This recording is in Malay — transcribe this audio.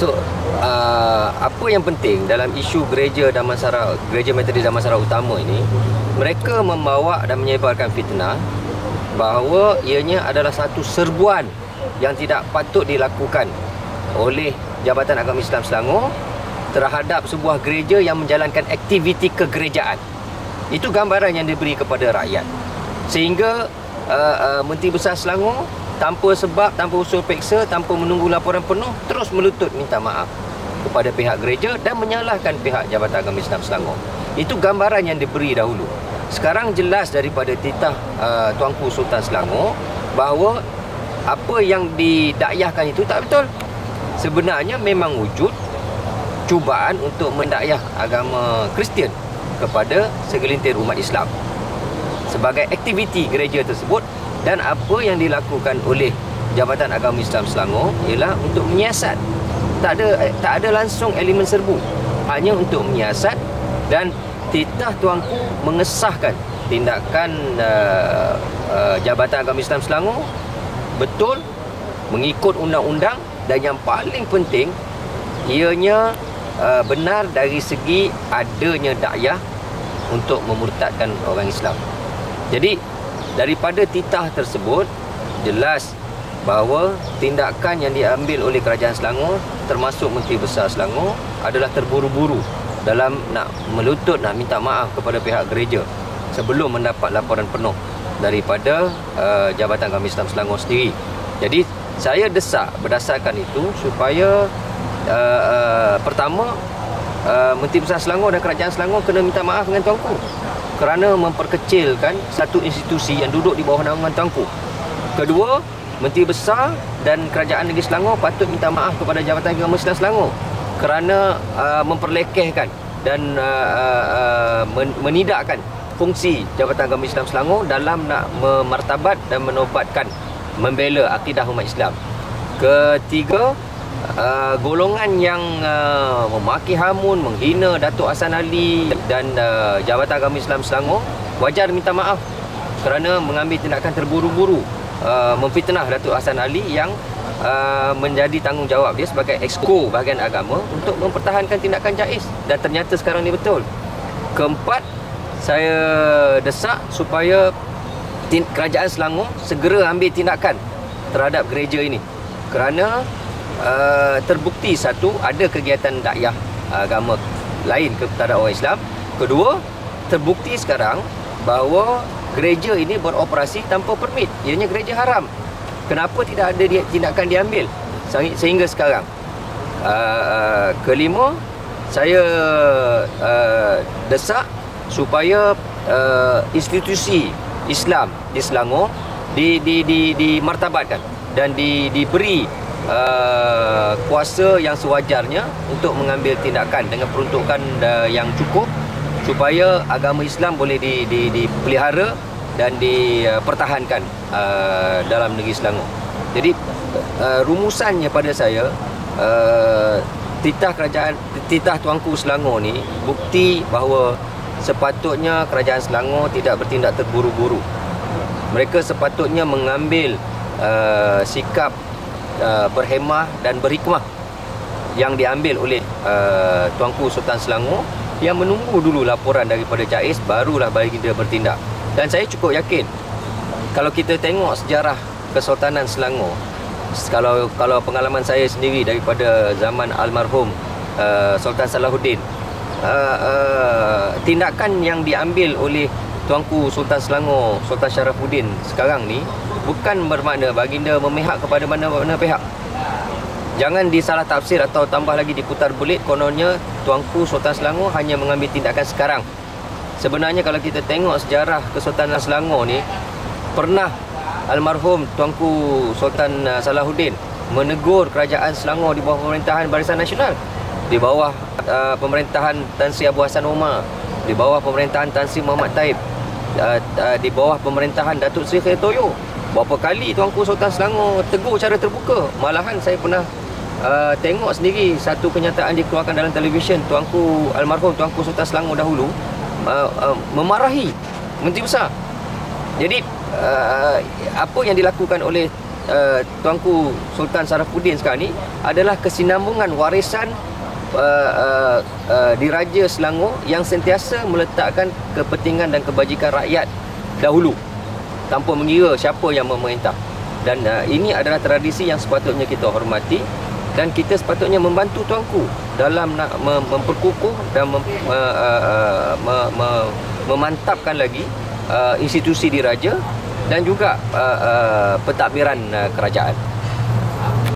So uh, apa yang penting dalam isu gereja Damansara gereja Metodis Damansara utama ini mereka membawa dan menyebarkan fitnah bahawa ianya adalah satu serbuan yang tidak patut dilakukan oleh Jabatan Agama Islam Selangor terhadap sebuah gereja yang menjalankan aktiviti kegerejaan. Itu gambaran yang diberi kepada rakyat. Sehingga uh, uh, Menteri Besar Selangor tanpa sebab, tanpa usul peksa, tanpa menunggu laporan penuh terus melutut minta maaf kepada pihak gereja dan menyalahkan pihak Jabatan Agama Islam Selangor. Itu gambaran yang diberi dahulu. Sekarang jelas daripada titah uh, Tuanku Sultan Selangor bahawa apa yang didakyahkan itu tak betul. Sebenarnya memang wujud cubaan untuk mendakyah agama Kristian kepada segelintir umat Islam. Sebagai aktiviti gereja tersebut dan apa yang dilakukan oleh Jabatan Agama Islam Selangor ialah untuk menyiasat. Tak ada eh, tak ada langsung elemen serbu. Hanya untuk menyiasat dan titah tuanku mengesahkan tindakan uh, uh, Jabatan Agama Islam Selangor betul mengikut undang-undang dan yang paling penting ianya uh, benar dari segi adanya dakwah untuk memurtadkan orang Islam. Jadi daripada titah tersebut jelas bahawa tindakan yang diambil oleh kerajaan Selangor termasuk Menteri Besar Selangor adalah terburu-buru dalam nak melutut nak minta maaf kepada pihak gereja sebelum mendapat laporan penuh daripada uh, Jabatan Agama Islam Selangor sendiri. Jadi saya desak berdasarkan itu supaya uh, uh, pertama uh, Menteri Besar Selangor dan Kerajaan Selangor kena minta maaf dengan tuanku kerana memperkecilkan satu institusi yang duduk di bawah naungan tuanku. Kedua, Menteri Besar dan Kerajaan Negeri Selangor patut minta maaf kepada Jabatan Agama Islam Selangor kerana uh, memperlekehkan dan uh, uh, menidakkan fungsi Jabatan Agama Islam Selangor dalam nak memartabat dan menobatkan membela akidah umat Islam. Ketiga, uh, golongan yang uh, memaki hamun, menghina Datuk Hasan Ali dan uh, Jabatan Agama Islam Selangor wajar minta maaf kerana mengambil tindakan terburu-buru uh, memfitnah Datuk Hasan Ali yang uh, menjadi tanggungjawab dia sebagai exco bahagian agama untuk mempertahankan tindakan jais dan ternyata sekarang ni betul. Keempat, saya desak supaya kerajaan Selangor segera ambil tindakan terhadap gereja ini kerana uh, terbukti satu ada kegiatan dakwah agama lain kepada orang Islam. Kedua terbukti sekarang bahawa gereja ini beroperasi tanpa permit. Ianya gereja haram. Kenapa tidak ada tindakan diambil? Sehingga sekarang. Uh, kelima saya desak supaya institusi Islam di Selangor di di di dimartabatkan dan di diberi uh, kuasa yang sewajarnya untuk mengambil tindakan dengan peruntukan uh, yang cukup supaya agama Islam boleh di di dipelihara dan dipertahankan uh, dalam negeri Selangor. Jadi uh, rumusannya pada saya uh, titah kerajaan titah tuanku Selangor ni bukti bahawa sepatutnya kerajaan Selangor tidak bertindak terburu-buru. Mereka sepatutnya mengambil uh, sikap uh, berhemah dan berhikmah yang diambil oleh uh, Tuanku Sultan Selangor yang menunggu dulu laporan daripada Jais barulah bagi dia bertindak. Dan saya cukup yakin kalau kita tengok sejarah Kesultanan Selangor kalau kalau pengalaman saya sendiri daripada zaman almarhum uh, Sultan Salahuddin uh, uh, tindakan yang diambil oleh Tuanku Sultan Selangor, Sultan Syarafuddin sekarang ni bukan bermakna baginda memihak kepada mana-mana pihak. Jangan disalah tafsir atau tambah lagi diputar bulit kononnya Tuanku Sultan Selangor hanya mengambil tindakan sekarang. Sebenarnya kalau kita tengok sejarah Kesultanan Selangor ni pernah almarhum Tuanku Sultan Salahuddin menegur kerajaan Selangor di bawah pemerintahan Barisan Nasional di bawah uh, pemerintahan Tan Sri Abu Hassan Omar, di bawah pemerintahan Tan Sri Muhammad Taib, uh, uh, di bawah pemerintahan Datuk Seri Khair Toyo. Berapa kali Tuanku Sultan Selangor tegur cara terbuka. Malahan saya pernah uh, tengok sendiri satu kenyataan dikeluarkan dalam televisyen Tuanku almarhum Tuanku Sultan Selangor dahulu uh, uh, memarahi Menteri Besar. Jadi uh, apa yang dilakukan oleh uh, Tuanku Sultan Sarafuddin sekarang ni adalah kesinambungan warisan uh, uh, uh, diraja Selangor yang sentiasa meletakkan kepentingan dan kebajikan rakyat dahulu tanpa mengira siapa yang memerintah dan uh, ini adalah tradisi yang sepatutnya kita hormati dan kita sepatutnya membantu tuanku dalam nak mem- memperkukuh dan mem- uh, uh, me- me- memantapkan lagi uh, institusi diraja dan juga uh, uh, pentadbiran uh, kerajaan.